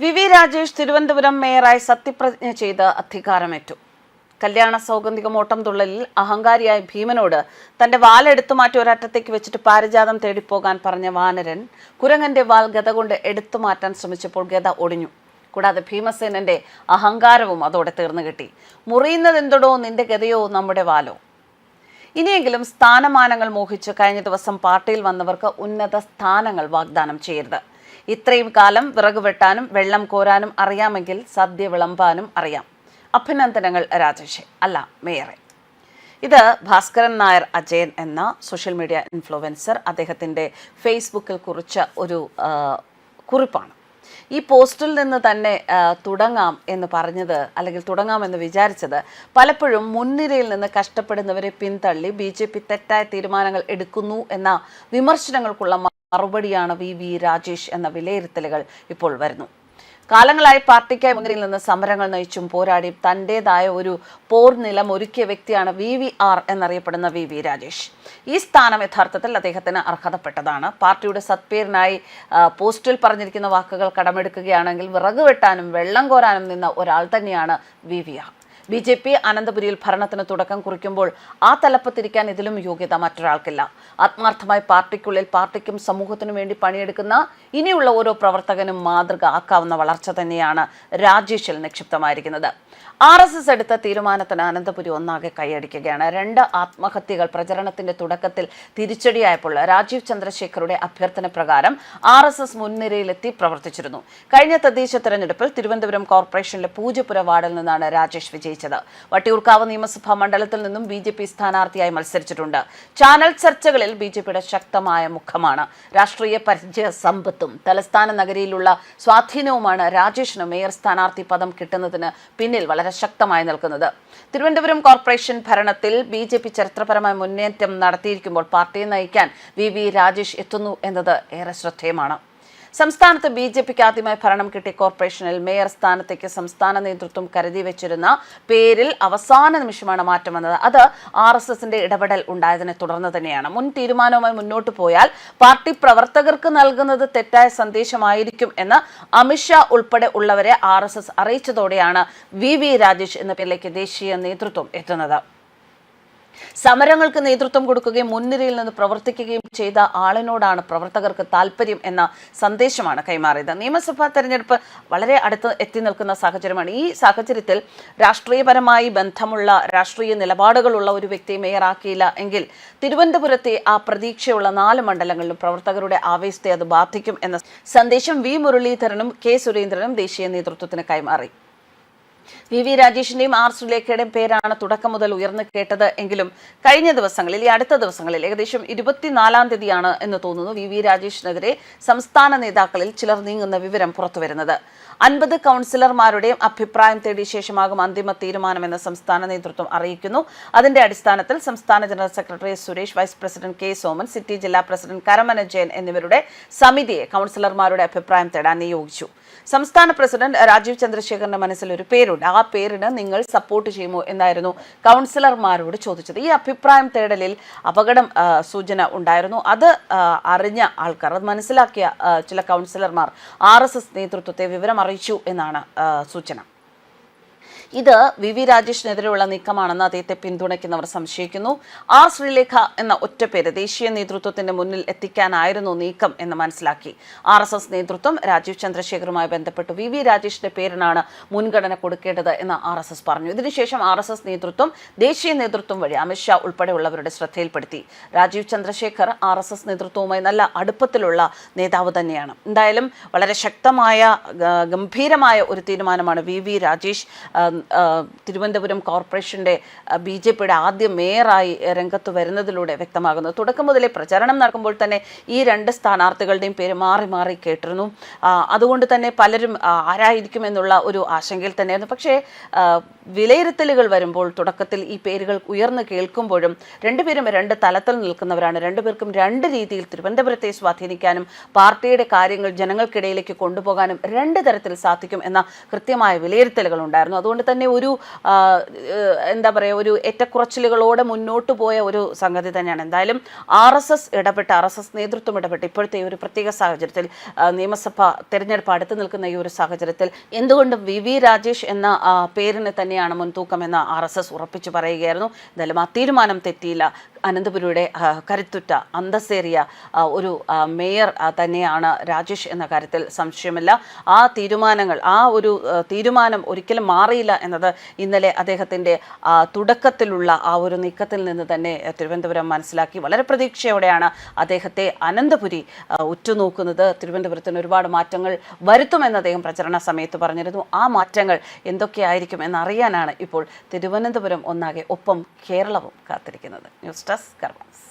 V V Rajesh Thiruvananthapuram മേയറായി സത്യപ്രതിജ്ഞ ചെയ്ത് അധികാരമേറ്റു. കല്യാണ സൗഗന്ധിക ഓട്ടം തുള്ളലിൽ അഹങ്കാരിയായ ഭീമനോട് തന്റെ വാലെടുത്തു മാറ്റി ഒരറ്റത്തേക്ക് വെച്ചിട്ട് പാരിജാതം തേടിപ്പോകാൻ പറഞ്ഞ വാനരൻ കുരങ്ങന്റെ വാൽ ഗത കൊണ്ട് എടുത്തു മാറ്റാൻ ശ്രമിച്ചപ്പോൾ ഗത ഒടിഞ്ഞു. കൂടാതെ ഭീമസേനന്റെ അഹങ്കാരവും അതോടെ തീർന്നു കിട്ടി. മുറിയുന്നത് മുറിയുന്നതെന്തടോ നിന്റെ ഗതയോ നമ്മുടെ വാലോ. ഇനിയെങ്കിലും സ്ഥാനമാനങ്ങൾ മോഹിച്ച് കഴിഞ്ഞ ദിവസം പാർട്ടിയിൽ വന്നവർക്ക് ഉന്നത സ്ഥാനങ്ങൾ വാഗ്ദാനം ചെയ്യരുത്. ഇത്രയും കാലം വിറക് വെട്ടാനും വെള്ളം കോരാനും അറിയാമെങ്കിൽ സദ്യ വിളമ്പാനും അറിയാം. അഭിനന്ദനങ്ങൾ രാജേഷെ. അല്ല മേയറെ. ഇത് ഭാസ്കരൻ നായർ അജയൻ എന്ന സോഷ്യൽ മീഡിയ ഇൻഫ്ലുവൻസർ അദ്ദേഹത്തിന്റെ ഫേസ്ബുക്കിൽ കുറിച്ച ഒരു കുറിപ്പാണ്. ഈ പോസ്റ്റിൽ നിന്ന് തന്നെ തുടങ്ങാം എന്ന് പറഞ്ഞത് അല്ലെങ്കിൽ തുടങ്ങാമെന്ന് വിചാരിച്ചത് പലപ്പോഴും മുൻനിരയിൽ നിന്ന് കഷ്ടപ്പെടുന്നവരെ പിന്തള്ളി ബി തെറ്റായ തീരുമാനങ്ങൾ എടുക്കുന്നു എന്ന വിമർശനങ്ങൾക്കുള്ള മറുപടിയാണ് വി വി രാജേഷ് എന്ന വിലയിരുത്തലുകൾ ഇപ്പോൾ വരുന്നു. കാലങ്ങളായി പാർട്ടിക്കായി മുന്നിൽ നിന്ന് സമരങ്ങൾ നയിച്ചും പോരാടിയും തന്റെതായ ഒരു പോർ നിലം ഒരുക്കിയ വ്യക്തിയാണ് വി വി ആർ എന്നറിയപ്പെടുന്ന വി വി രാജേഷ്. ഈ സ്ഥാനം യഥാർത്ഥത്തിൽ അദ്ദേഹത്തിന് അർഹതപ്പെട്ടതാണ്. പാർട്ടിയുടെ സത്പേരിനായി പോസ്റ്റിൽ പറഞ്ഞിരിക്കുന്ന വാക്കുകൾ കടമെടുക്കുകയാണെങ്കിൽ വിറക് വെട്ടാനും വെള്ളം കോരാനും നിന്ന ഒരാൾ തന്നെയാണ് V V R. B J P അനന്തപുരിയിൽ ഭരണത്തിന് തുടക്കം കുറിക്കുമ്പോൾ ആ തലപ്പത്തിരിക്കാൻ ഇതിലും യോഗ്യത മറ്റൊരാൾക്കില്ല. ആത്മാർത്ഥമായി പാർട്ടിക്കുള്ളിൽ പാർട്ടിക്കും സമൂഹത്തിനും വേണ്ടി പണിയെടുക്കുന്ന ഇനിയുള്ള ഓരോ പ്രവർത്തകനും മാതൃക ആക്കാവുന്ന വളർച്ച തന്നെയാണ് രാജേഷിൽ നിക്ഷിപ്തമായിരിക്കുന്നത്. ആർ എസ് എസ് എടുത്ത തീരുമാനത്തിന് അനന്തപുരി ഒന്നാകെ കൈയടിക്കുകയാണ്. രണ്ട് ആത്മഹത്യകൾ പ്രചരണത്തിന്റെ തുടക്കത്തിൽ തിരിച്ചടിയായപ്പോൾ രാജീവ് ചന്ദ്രശേഖറുടെ അഭ്യർത്ഥന പ്രകാരം ആർ എസ് എസ് മുൻനിരയിലെത്തി പ്രവർത്തിച്ചിരുന്നു. കഴിഞ്ഞ തദ്ദേശ തെരഞ്ഞെടുപ്പിൽ തിരുവനന്തപുരം കോർപ്പറേഷനിലെ പൂജപ്പുര വാർഡിൽ നിന്നാണ് രാജേഷ് വിജയിച്ചത്. വട്ടിയൂർക്കാവ് നിയമസഭാ മണ്ഡലത്തിൽ നിന്നും ബി ജെ പി സ്ഥാനാർത്ഥിയായി മത്സരിച്ചിട്ടുണ്ട്. ചാനൽ ചർച്ചകളിൽ ബി ജെ പിയുടെ ശക്തമായ മുഖമാണ്. രാഷ്ട്രീയ പരിചയ സമ്പത്തും തലസ്ഥാന നഗരിയിലുള്ള സ്വാധീനവുമാണ് രാജേഷിന് മേയർ സ്ഥാനാർത്ഥി പദം കിട്ടുന്നതിന് പിന്നിൽ വളരെ ശക്തമായി നിൽക്കുന്നത്. തിരുവനന്തപുരം കോർപ്പറേഷൻ ഭരണത്തിൽ ബി ജെ പി ചരിത്രപരമായ മുന്നേറ്റം നടത്തിയിരിക്കുമ്പോൾ പാർട്ടിയെ നയിക്കാൻ വി വി രാജേഷ് എത്തുന്നു എന്നത് ഏറെ ശ്രദ്ധേയമാണ്. സംസ്ഥാനത്ത് ബി ജെ പിക്ക് ആദ്യമായി ഭരണം കിട്ടിയ കോർപ്പറേഷനിൽ മേയർ സ്ഥാനത്തേക്ക് സംസ്ഥാന നേതൃത്വം കരുതി വെച്ചിരുന്ന പേരിൽ അവസാന നിമിഷമാണ് മാറ്റം വന്നത്. അത് ആർ എസ് എസിന്റെ ഇടപെടൽ ഉണ്ടായതിനെ തുടർന്ന് തന്നെയാണ്. മുൻ തീരുമാനവുമായി മുന്നോട്ട് പോയാൽ പാർട്ടി പ്രവർത്തകർക്ക് നൽകുന്നത് തെറ്റായ സന്ദേശമായിരിക്കും എന്ന് അമിത്ഷാ ഉൾപ്പെടെ ഉള്ളവരെ ആർ അറിയിച്ചതോടെയാണ് വി വി രാജേഷ് എന്ന പേരിലേക്ക് ദേശീയ നേതൃത്വം എത്തുന്നത്. സമരങ്ങൾക്ക് നേതൃത്വം കൊടുക്കുകയും മുൻനിരയിൽ നിന്ന് പ്രവർത്തിക്കുകയും ചെയ്ത ആളിനോടാണ് പ്രവർത്തകർക്ക് താല്പര്യം എന്ന സന്ദേശമാണ് കൈമാറിയത്. നിയമസഭാ തെരഞ്ഞെടുപ്പ് വളരെ അടുത്ത് എത്തി നിൽക്കുന്ന സാഹചര്യമാണ്. ഈ സാഹചര്യത്തിൽ രാഷ്ട്രീയപരമായി ബന്ധമുള്ള രാഷ്ട്രീയ നിലപാടുകളുള്ള ഒരു വ്യക്തിയെ മേയറാക്കിയില്ല എങ്കിൽ തിരുവനന്തപുരത്തെ ആ പ്രതീക്ഷയുള്ള നാല് മണ്ഡലങ്ങളിലും പ്രവർത്തകരുടെ ആവേശത്തെ അത് ബാധിക്കും എന്ന സന്ദേശം വി മുരളീധരനും കെ സുരേന്ദ്രനും ദേശീയ നേതൃത്വത്തിന് കൈമാറി. വി വി രാജേഷിന്റെയും ആർ സുലേഖയുടെയും പേരാണ് തുടക്കം മുതൽ ഉയർന്നു കേട്ടത് എങ്കിലും കഴിഞ്ഞ ദിവസങ്ങളിൽ ഈ അടുത്ത ദിവസങ്ങളിൽ ഏകദേശം ഇരുപത്തിനാലാം തീയതിയാണ് എന്ന് തോന്നുന്നു വി വി രാജേഷിനെതിരെ സംസ്ഥാന നേതാക്കളിൽ ചിലർ നീങ്ങുന്ന വിവരം പുറത്തുവരുന്നത്. അൻപത് കൗൺസിലർമാരുടെയും അഭിപ്രായം തേടിയ ശേഷമാകും അന്തിമ തീരുമാനമെന്ന് സംസ്ഥാന നേതൃത്വം അറിയിക്കുന്നു. അതിന്റെ അടിസ്ഥാനത്തിൽ സംസ്ഥാന general secretary Suresh vice president K Soman city ജില്ലാ പ്രസിഡന്റ് കരമന ജയൻ എന്നിവരുടെ സമിതിയെ കൗൺസിലർമാരുടെ അഭിപ്രായം തേടാൻ നിയോഗിച്ചു. സംസ്ഥാന പ്രസിഡന്റ് രാജീവ് ചന്ദ്രശേഖറിന്റെ മനസ്സിൽ ഒരു പേരുണ്ട്. ആ പേരിന് നിങ്ങൾ സപ്പോർട്ട് ചെയ്യുമോ എന്നായിരുന്നു കൗൺസിലർമാരോട് ചോദിച്ചത്. ഈ അഭിപ്രായം തേടലിൽ അപകടം സൂചന ഉണ്ടായിരുന്നു. അത് അറിഞ്ഞ ആൾക്കാർ അത് മനസ്സിലാക്കിയ ചില കൗൺസിലർമാർ ആർ നേതൃത്വത്തെ വിവരം അറിയിച്ചു എന്നാണ് സൂചന. ഇത് വി വി രാജേഷിനെതിരെയുള്ള നീക്കമാണെന്ന് അദ്ദേഹത്തെ പിന്തുണയ്ക്കുന്നവർ സംശയിക്കുന്നു. ആർ ശ്രീലേഖ എന്ന ഒറ്റപ്പേര് ദേശീയ നേതൃത്വത്തിന്റെ മുന്നിൽ എത്തിക്കാനായിരുന്നു നീക്കം എന്ന് മനസ്സിലാക്കി. ആർ എസ് എസ് നേതൃത്വം രാജീവ് ചന്ദ്രശേഖറുമായി ബന്ധപ്പെട്ട് വി വി രാജേഷിന്റെ പേരിനാണ് മുൻഗണന കൊടുക്കേണ്ടത് എന്ന് ആർ എസ് എസ് പറഞ്ഞു. ഇതിനുശേഷം ആർ എസ് എസ് നേതൃത്വം ദേശീയ നേതൃത്വം വഴി അമിത്ഷാ ഉൾപ്പെടെയുള്ളവരുടെ ശ്രദ്ധയിൽപ്പെടുത്തി. Rajeev Chandrasekhar R S S നേതൃത്വവുമായി നല്ല അടുപ്പത്തിലുള്ള നേതാവ് തന്നെയാണ്. എന്തായാലും വളരെ ശക്തമായ ഗംഭീരമായ ഒരു തീരുമാനമാണ് വി വി രാജേഷ് തിരുവനന്തപുരം കോർപ്പറേഷന്റെ ബി ജെ പിയുടെ ആദ്യ മേയറായി രംഗത്ത് വരുന്നതിലൂടെ വ്യക്തമാകുന്നത് തുടക്കം മുതലേ പ്രചാരണം നടക്കുമ്പോൾ തന്നെ ഈ രണ്ട് സ്ഥാനാർത്ഥികളുടെയും പേര് മാറി മാറി കേട്ടിരുന്നു. അതുകൊണ്ട് തന്നെ പലരും ആരായിരിക്കും എന്നുള്ള ഒരു ആശങ്കയിൽ തന്നെയായിരുന്നു. പക്ഷേ വിലയിരുത്തലുകൾ വരുമ്പോൾ തുടക്കത്തിൽ ഈ പേരുകൾ ഉയർന്നു കേൾക്കുമ്പോഴും രണ്ടുപേരും രണ്ട് തലത്തിൽ നിൽക്കുന്നവരാണ്. രണ്ടുപേർക്കും രണ്ട് രീതിയിൽ തിരുവനന്തപുരത്തെ സ്വാധീനിക്കാനും പാർട്ടിയുടെ കാര്യങ്ങൾ ജനങ്ങൾക്കിടയിലേക്ക് കൊണ്ടുപോകാനും രണ്ട് തരത്തിൽ സാധിക്കും എന്ന കൃത്യമായ വിലയിരുത്തലുകൾ ഉണ്ടായിരുന്നു. അതുകൊണ്ട് തന്നെ ഒരു എന്താ പറയുക ഒരു ഏറ്റക്കുറച്ചിലുകളോടെ മുന്നോട്ട് പോയ ഒരു സംഗതി തന്നെയാണ്. എന്തായാലും ആർ എസ് എസ് ഇടപെട്ട് ആർ എസ് എസ് നേതൃത്വം ഇടപെട്ട് ഇപ്പോഴത്തെ ഒരു പ്രത്യേക സാഹചര്യത്തിൽ നിയമസഭ തെരഞ്ഞെടുപ്പ് അടുത്ത് നിൽക്കുന്ന ഈ ഒരു സാഹചര്യത്തിൽ എന്തുകൊണ്ടും വി വി രാജേഷ് എന്ന പേരിനെ തന്നെയാണ് മുൻതൂക്കമെന്ന് ആർ എസ് എസ് ഉറപ്പിച്ചു പറയുകയായിരുന്നു. എന്തായാലും ആ തീരുമാനം തെറ്റിയില്ല. അനന്തപുരിയുടെ കരുത്തുറ്റ അന്തസ്സേറിയ ഒരു മേയർ തന്നെയാണ് രാജേഷ് എന്ന കാര്യത്തിൽ സംശയമില്ല. ആ തീരുമാനങ്ങൾ ആ ഒരു തീരുമാനം ഒരിക്കലും മാറിയില്ല എന്നത് ഇന്നലെ അദ്ദേഹത്തിന്റെ തുടക്കത്തിലുള്ള ആ ഒരു നീക്കത്തിൽ നിന്ന് തന്നെ തിരുവനന്തപുരം മനസ്സിലാക്കി. വളരെ പ്രതീക്ഷയോടെയാണ് അദ്ദേഹത്തെ അനന്തപുരി ഉറ്റുനോക്കുന്നത്. തിരുവനന്തപുരത്തിന് ഒരുപാട് മാറ്റങ്ങൾ വരുത്തുമെന്ന് അദ്ദേഹം പ്രചരണ സമയത്ത് പറഞ്ഞിരുന്നു. ആ മാറ്റങ്ങൾ എന്തൊക്കെയായിരിക്കും എന്നറിയാനാണ് ഇപ്പോൾ തിരുവനന്തപുരം ഒന്നാകെ ഒപ്പം കേരളവും കാത്തിരിക്കുന്നത്. News estas garbanzos.